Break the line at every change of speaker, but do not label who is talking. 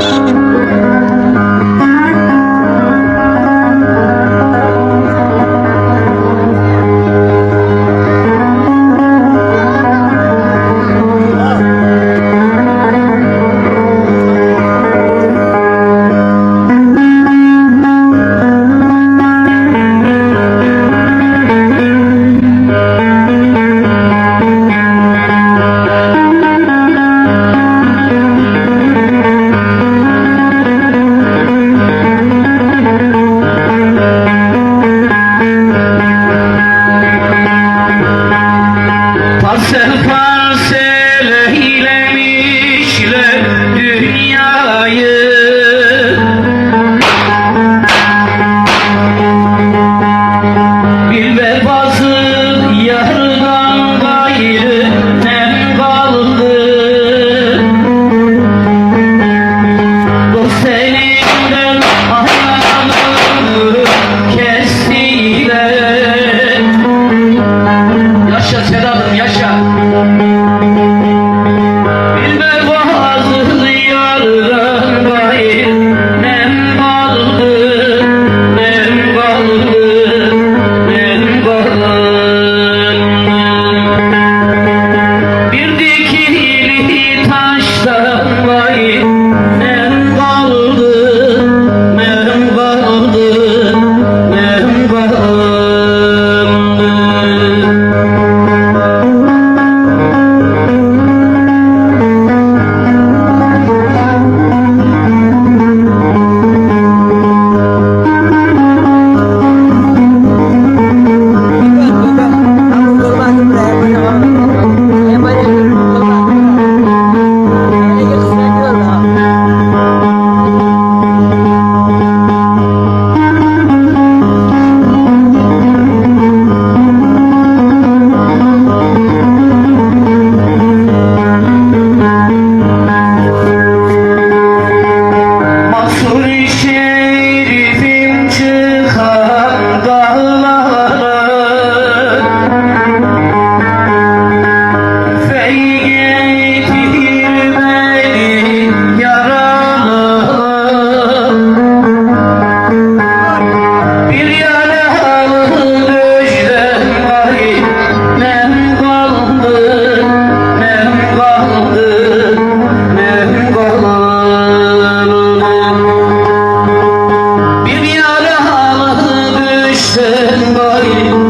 Thank you. Parsel parsel eylemişler dünyayı. Bir veba body